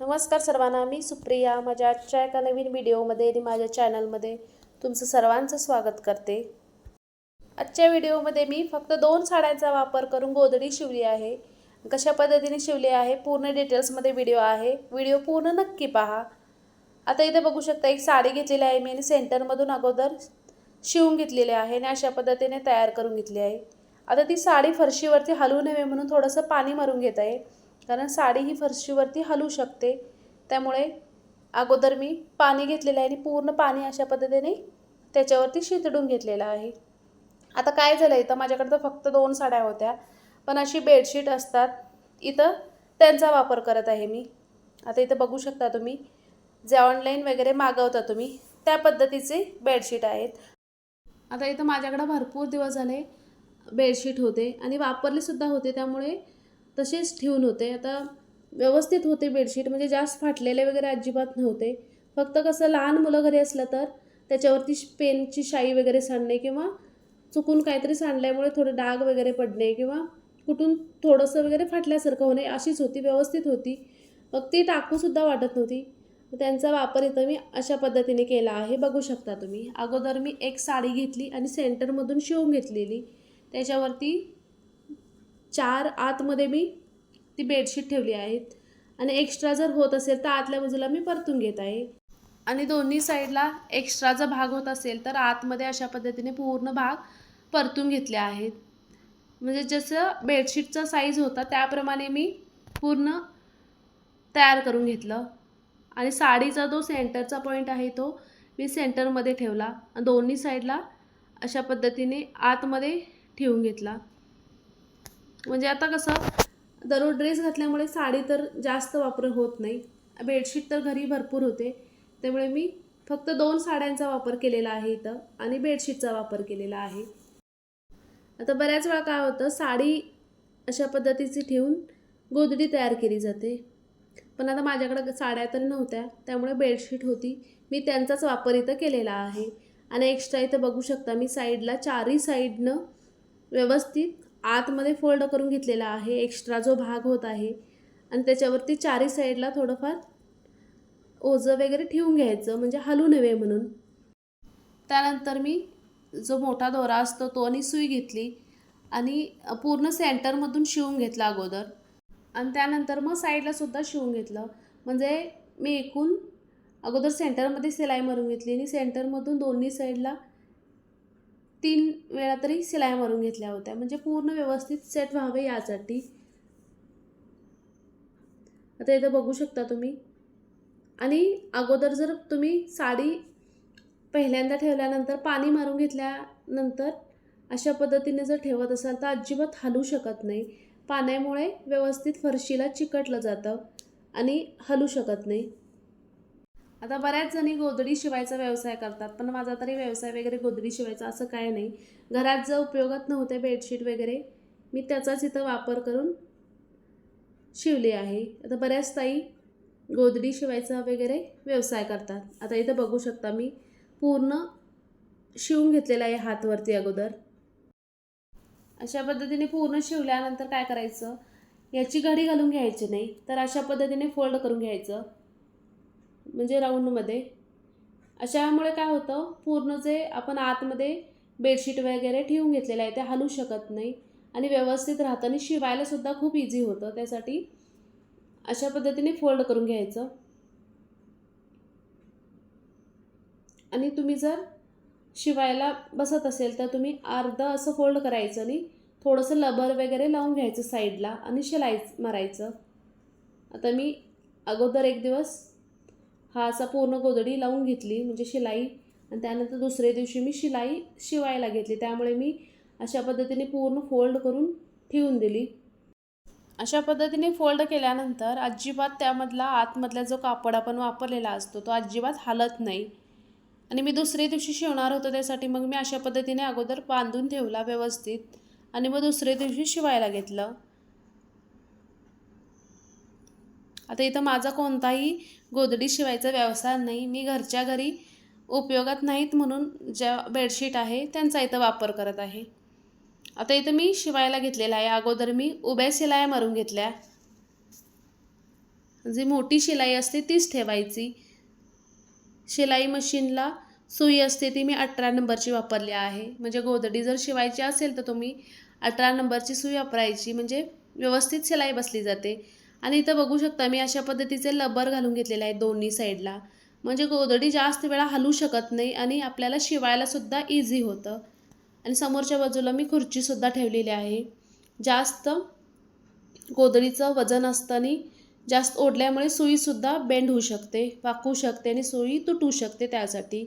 नमस्कार सर्वांना मी सुप्रिया. माझ्या आजच्या एका नवीन व्हिडिओमध्ये आणि माझ्या चॅनलमध्ये तुमचं सर्वांचं स्वागत करते. आजच्या व्हिडिओमध्ये मी फक्त दोन साड्यांचा वापर करून गोधडी शिवली आहे. कशा पद्धतीने शिवली आहे पूर्ण डिटेल्समध्ये व्हिडिओ आहे. व्हिडिओ पूर्ण नक्की पहा. आता इथे बघू शकता एक साडी घेतलेली आहे मी आणि सेंटरमधून अगोदर शिवून घेतलेली आहे आणि अशा पद्धतीने तयार करून घेतली आहे. आता ती साडी फरशीवरती हलवू नये म्हणून थोडंसं पाणी मारून घेत आहे. कारण साडी ही फरशीवरती हलू शकते. त्यामुळे अगोदर मी पाणी घेतलेलं आहे आणि पूर्ण पाणी अशा पद्धतीने त्याच्यावरती शितडून घेतलेलं आहे. आता काय झालं इथं माझ्याकडे तर फक्त दोन साड्या होत्या पण अशी बेडशीट असतात इथं त्यांचा वापर करत आहे मी. आता इथं बघू शकता तुम्ही जे ऑनलाईन वगैरे मागवता तुम्ही त्या पद्धतीचे बेडशीट आहेत. आता इथं माझ्याकडं भरपूर दिवस झाले बेडशीट होते आणि वापरलेसुद्धा होते त्यामुळे तसेच ठेवून होते. आता व्यवस्थित होते बेडशीट म्हणजे जास्त फाटलेले वगैरे अजिबात नव्हते. फक्त कसं लहान मुलं घरी असलं तर त्याच्यावरती पेनची शाई वगैरे सांडणे किंवा चुकून काहीतरी सांडल्यामुळे थोडे डाग वगैरे पडणे किंवा कुठून थोडंसं वगैरे फाटल्यासारखं होणे अशीच होती व्यवस्थित होती. मग ती टाकूसुद्धा वाटत नव्हती. त्यांचा वापर इथं मी अशा पद्धतीने केला आहे. बघू शकता तुम्ही. अगोदर मी एक साडी घेतली आणि सेंटरमधून शिवून घेतलेली. त्याच्यावरती चार आतमध्ये मी ती बेडशीट ठेवली आहेत. आणि एक्स्ट्रा जर होत असेल तर आतल्या बाजूला मी परतून घेत आहे. आणि दोन्ही साईडला एक्स्ट्रा जर भाग होत असेल तर आतमध्ये अशा पद्धतीने पूर्ण भाग परतून घेतले आहेत. म्हणजे जसं बेडशीटचा साईज होता त्याप्रमाणे मी पूर्ण तयार करून घेतलं. आणि साडीचा जो सेंटरचा पॉईंट आहे तो मी सेंटरमध्ये ठेवला. आणि दोन्ही साईडला अशा पद्धतीने आतमध्ये ठेवून घेतला. म्हणजे आता कसं दररोज ड्रेस घातल्यामुळे साडी तर जास्त वापर होत नाही. बेडशीट तर घरी भरपूर होते. त्यामुळे मी फक्त दोन साड्यांचा वापर केलेला आहे इथं आणि बेडशीटचा वापर केलेला आहे. आता बऱ्याच वेळा काय होतं साडी अशा पद्धतीची ठेवून गोधडी तयार केली जाते. पण आता माझ्याकडं साड्या तर नव्हत्या त्यामुळे बेडशीट होती. मी त्यांचाच वापर इथं केलेला आहे. आणि एक्स्ट्रा इथं बघू शकता मी साईडला चारही साईडनं व्यवस्थित आतमध्ये फोल्ड करून घेतलेला आहे एक्स्ट्रा जो भाग होत आहे. आणि त्याच्यावरती चारी साईडला थोडंफार ओझं वगैरे ठेवून घ्यायचं म्हणजे हलू नव्हे म्हणून. त्यानंतर मी जो मोठा दोरा असतो तो आणि सुई घेतली आणि पूर्ण सेंटरमधून शिवून घेतला अगोदर. आणि त्यानंतर मग साईडलासुद्धा शिवून घेतलं. म्हणजे मी एकूण अगोदर सेंटरमध्ये सिलाई मारून घेतली आणि सेंटरमधून दोन्ही साईडला तीन वेळा तरी शिलाई मारून घेतल्या होत्या. म्हणजे पूर्ण व्यवस्थित सेट व्हावे यासाठी. आता इथं बघू शकता तुम्ही. आणि अगोदर जर तुम्ही साडी पहिल्यांदा ठेवल्यानंतर पाणी मारून घेतल्यानंतर अशा पद्धतीने जर ठेवत असाल तर अजिबात हलू शकत नाही. पाण्यामुळे व्यवस्थित फरशीला चिकटलं जातं आणि हलू शकत नाही. आता बऱ्याच जणी गोधडी शिवायचा व्यवसाय करतात पण माझा तरी व्यवसाय वगैरे गोधडी शिवायचा असं काय नाही. घरात जर उपयोगात नव्हते बेडशीट वगैरे मी त्याचाच इथं वापर करून शिवले आहे. आता बऱ्याच ताई गोधडी शिवायचा वगैरे व्यवसाय करतात. आता इथं बघू शकता मी पूर्ण शिवून घेतलेला आहे हातवरती अगोदर. अशा पद्धतीने पूर्ण शिवल्यानंतर काय करायचं? याची घडी घालून घ्यायची नाही तर अशा पद्धतीने फोल्ड करून घ्यायचं. म्हणजे राऊंडमध्ये अशामुळे काय होतं पूर्ण जे आपण आतमध्ये बेडशीट वगैरे ठेवून घेतलेलं आहे ते हलू शकत नाही आणि व्यवस्थित राहतं आणि शिवायलासुद्धा खूप इझी होतं. त्यासाठी अशा पद्धतीने फोल्ड करून घ्यायचं. आणि तुम्ही जर शिवायला बसत असेल तर तुम्ही अर्धं असं फोल्ड करायचं आणि थोडंसं लबर वगैरे लावून घ्यायचं साईडला आणि शिलाई मारायचं. आता मी अगोदर एक दिवस हा असा पूर्ण गोधडी लावून घेतली म्हणजे शिलाई. आणि त्यानंतर दुसऱ्या दिवशी मी शिलाई शिवायला घेतली. त्यामुळे मी अशा पद्धतीने पूर्ण फोल्ड करून ठेवून दिली. अशा पद्धतीने फोल्ड केल्यानंतर अजिबात त्यामधला आतमधला जो कापड आपण वापरलेला असतो तो अजिबात हालत नाही. आणि मी दुसऱ्या दिवशी शिवणार होतो त्यासाठी मग मी अशा पद्धतीने अगोदर बांधून ठेवला व्यवस्थित. आणि मग दुसऱ्या दिवशी शिवायला घेतलं. आता इथं माझा कोणताही गोधडी शिवायचा व्यवसाय नाही मी घरच्या घरी उपयोगात नाहीत म्हणून ज्या बेडशीट आहे त्यांचा इथं वापर करत आहे. आता इथं मी शिवायला घेतलेला आहे. अगोदर मी उभ्या शिलाया मारून घेतल्या. जी मोठी शिलाई असते तीच ठेवायची. शिलाई मशीनला सुई असते ती मी अठरा नंबरची वापरली आहे. म्हणजे गोदडी जर शिवायची असेल तर तुम्ही अठरा नंबरची सुई वापरायची. म्हणजे व्यवस्थित शिलाई बसली जाते. आणि इथं बघू शकता मी अशा पद्धतीचे लबर घालून घेतलेले आहे दोन्ही साईडला. म्हणजे गोदडी जास्त वेळा हलू शकत नाही आणि आपल्याला शिवायलासुद्धा इझी होतं. आणि समोरच्या बाजूला मी खुर्चीसुद्धा ठेवलेली आहे. जास्त गोदडीचं वजन असताना जास्त ओढल्यामुळे सुईसुद्धा बेंड होऊ शकते वाकू शकते आणि सुई तुटू शकते त्यासाठी.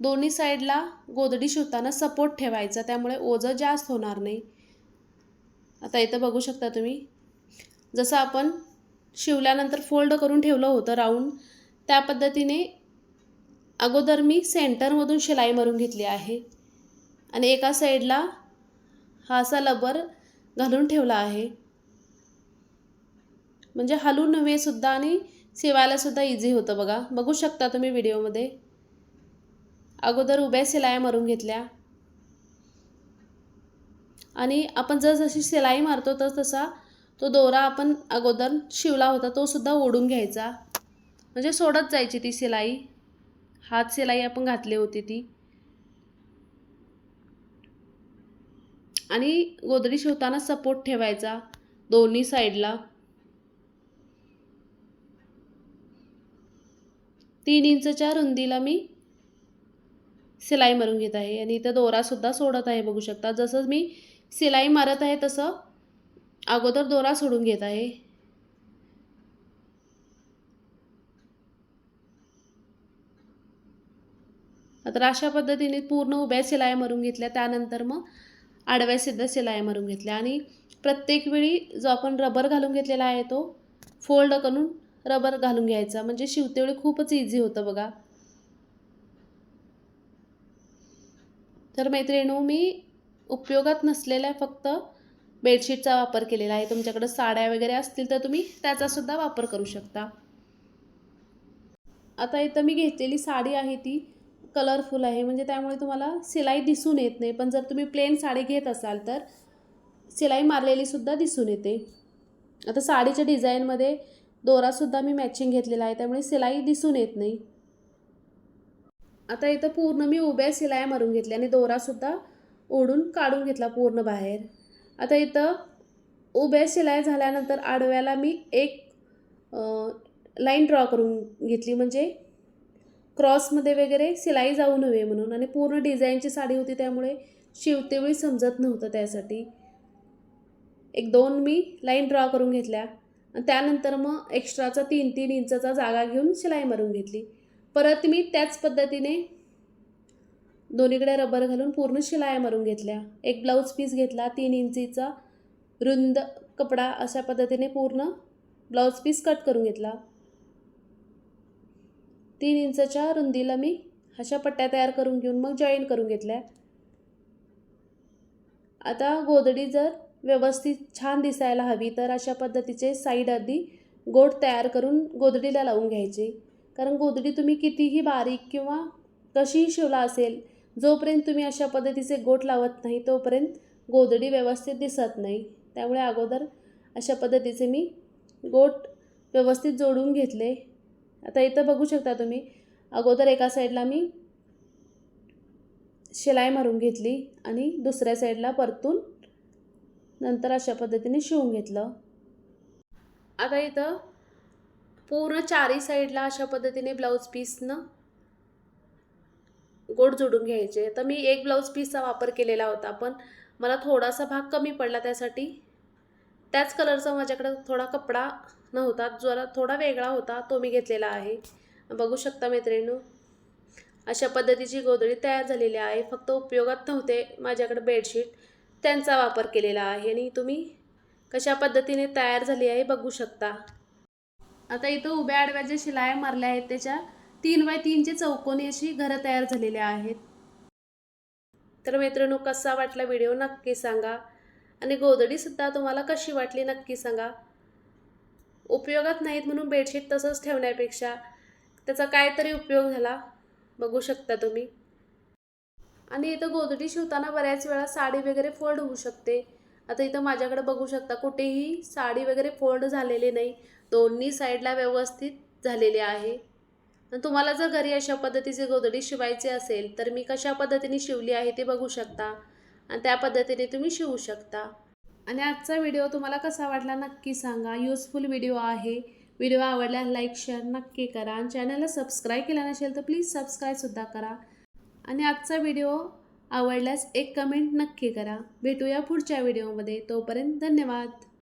दोन्ही साईडला गोदडी शिवताना सपोर्ट ठेवायचा त्यामुळे ओझं जास्त होणार नाही. आता इथं बघू शकता तुम्ही. जसं आपण शिवल्यानंतर फोल्ड करून ठेवलं होतं राऊंड त्या पद्धतीने अगोदर मी सेंटरमधून शिलाई मारून घेतली आहे. आणि एका साईडला हा असा लबर घालून ठेवला आहे. म्हणजे हलू नव्हे सुद्धा आणि शिवायलासुद्धा इझी होतं बघा. बघू शकता तुम्ही व्हिडिओमध्ये अगोदर उभ्या शिलाया मारून घेतल्या. आणि आपण जसजशी शिलाई मारतो तर तसा तो दोरा आपण अगोदर शिवला होता तो सुद्धा ओढून घ्यायचा. म्हणजे सोडत जायची ती शिलाई. हात शिलाई आपण घातली होती ती. आणि गोदडी शिवताना सपोर्ट ठेवायचा दोन्ही साईडला. तीन इंचच्या रुंदीला मी शिलाई मारून घेत आहे. आणि इथं दोरासुद्धा सोडत आहे बघू शकता. जसं मी शिलाई मारत आहे तसं. अगोदर दोरा सोडून घेत आहे. तर अशा पद्धतीने पूर्ण उभ्या शिलाया मारून घेतल्या. त्यानंतर मग आडव्या सिद्ध शिलाया मारून घेतल्या. आणि प्रत्येक वेळी जो आपण रबर घालून घेतलेला आहे तो फोल्ड करून रबर घालून घ्यायचा. म्हणजे शिवतेवेळी खूपच इझी होतं बघा. तर मैत्रिणू मी उपयोगात नसलेल्या फक्त बेडशीटचा वापर केलेला आहे. तुमच्याकडं साड्या वगैरे असतील तर तुम्ही त्याचासुद्धा वापर करू शकता. आता इथं मी घेतलेली साडी आहे ती कलरफुल आहे. म्हणजे त्यामुळे तुम्हाला शिलाई दिसून येत नाही. पण जर तुम्ही प्लेन साडी घेत असाल तर शिलाई मारलेलीसुद्धा दिसून येते. आता साडीच्या डिझाईनमध्ये दोरासुद्धा मी मॅचिंग घेतलेला आहे. त्यामुळे शिलाई दिसून येत नाही. आता इथं पूर्ण मी उभ्या शिलाया मारून घेतल्या आणि दोरासुद्धा ओढून काढून घेतला पूर्ण बाहेर. आता इथं उभ्या शिलाई झाल्यानंतर आडव्याला मी एक लाईन ड्रॉ करून घेतली. म्हणजे क्रॉसमध्ये वगैरे शिलाई जाऊ नये म्हणून. आणि पूर्ण डिझाईनची साडी होती त्यामुळे शिवतेवेळी समजत नव्हतं त्यासाठी. एक दोन मी लाईन ड्रॉ करून घेतल्या. आणि त्यानंतर मग एक्स्ट्राचा तीन तीन इंचाचा जागा घेऊन शिलाई मारून घेतली. परत मी त्याच पद्धतीने दोन्हीकडे रबर घालून पूर्ण शिलाया मारून घेतल्या. एक ब्लाऊज पीस घेतला तीन इंचीचा रुंद कपडा अशा पद्धतीने पूर्ण ब्लाऊज पीस कट करून घेतला. तीन इंचाच्या रुंदीला मी अशा पट्ट्या तयार करून घेऊन मग जॉईन करून घेतल्या. आता गोदडी जर व्यवस्थित छान दिसायला हवी तर अशा पद्धतीचे साईड आधी गोठ तयार करून गोदडीला लावून घ्यायचे. कारण गोदडी तुम्ही कितीही बारीक किंवा कशीही शिवला असेल जोपर्यंत तुम्ही अशा पद्धतीचे गोट लावत नाही तोपर्यंत गोदडी व्यवस्थित दिसत नाही. त्यामुळे अगोदर अशा पद्धतीचे मी गोट व्यवस्थित जोडून घेतले. आता इथं बघू शकता तुम्ही अगोदर एका साईडला मी शिलाई मारून घेतली आणि दुसऱ्या साईडला परतून नंतर अशा पद्धतीने शिवून घेतलं. आता इथं पूर्ण चारही साईडला अशा पद्धतीने ब्लाऊज पीसनं गोड जोडून घ्यायचे. तर मी एक ब्लाऊज पीसचा वापर केलेला होता पण मला थोडासा भाग कमी पडला त्यासाठी. त्याच कलरचा माझ्याकडे थोडा कपडा नव्हता जरा थोडा वेगळा होता तो मी घेतलेला आहे. बघू शकता मैत्रिणी अशा पद्धतीची गोधडी तयार झालेली आहे. फक्त उपयोगात नव्हते माझ्याकडे बेडशीट त्यांचा वापर केलेला आहे आणि तुम्ही कशा पद्धतीने तयार झाली आहे बघू शकता. आता इथं उभ्या आडव्या ज्या शिलाया मारल्या आहेत त्याच्या तीन बाय तीनचे चौकोनी अशी घरं तयार झालेली आहेत. तर मित्रांनो कसा वाटला व्हिडिओ नक्की सांगा. आणि गोदडीसुद्धा तुम्हाला कशी वाटली नक्की सांगा. उपयोगात नाहीत म्हणून बेडशीट तसंच ठेवण्यापेक्षा त्याचा काहीतरी उपयोग झाला. बघू शकता तुम्ही. आणि इथं गोदडी शिवताना बऱ्याच वेळा साडी वगैरे फोल्ड होऊ शकते. आता इथं माझ्याकडे बघू शकता कुठेही साडी वगैरे फोल्ड झालेली नाही. दोन्ही साईडला व्यवस्थित झालेले आहे. तुम्हाला जर घरी अशा पद्धतीचे गोधडी शिवायचे असेल तर मी कशा पद्धतीने शिवली आहे ते बघू शकता. आणि त्या पद्धतीने तुम्ही शिवू शकता. आणि आजचा व्हिडिओ तुम्हाला कसा वाटला नक्की सांगा. युजफुल व्हिडिओ आहे. व्हिडिओ आवडल्यास लाईक शेअर नक्की करा. आणि चॅनलला सबस्क्राईब केला नसेल तर प्लीज सबस्क्राईबसुद्धा करा. आणि आजचा व्हिडिओ आवडल्यास एक कमेंट नक्की करा. भेटूया पुढच्या व्हिडिओमध्ये तोपर्यंत धन्यवाद.